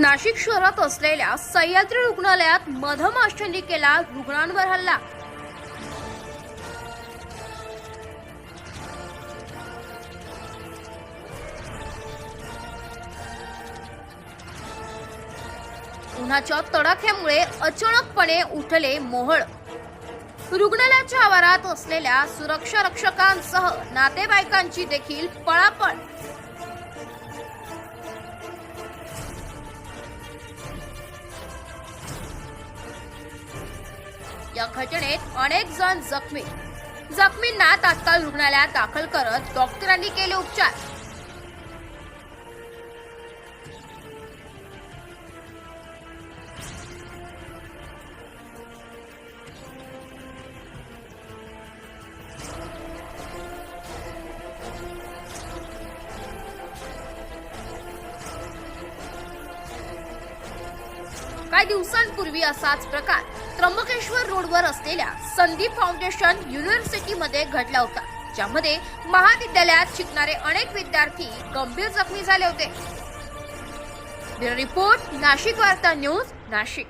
नाशिक शहरात असलेल्या सह्याद्री रुग्णालयात मधमाशांनी केला रुग्णांवर हल्ला. उन्हाच्या तडाख्यामुळे अचानकपणे उठले मोहळ. रुग्णालयाच्या आवारात असलेल्या सुरक्षा रक्षकांसह नातेवाईकांची देखील पळापळ. या घटनेत अनेक जण जखमी. जखमींना तात्काळ रुग्णालयात दाखल करत डॉक्टरांनी केले उपचार. काही दिवसांपूर्वी असाच प्रकार. त्र्यंबक रोडवर असलेल्या संदीप फाउंडेशन युनिव्हर्सिटीमध्ये घडला होता ज्यामध्ये महाविद्यालयात शिकणारे अनेक विद्यार्थी गंभीर जखमी झाले होते. रिपोर्ट नाशिक वार्ता न्यूज नाशिक.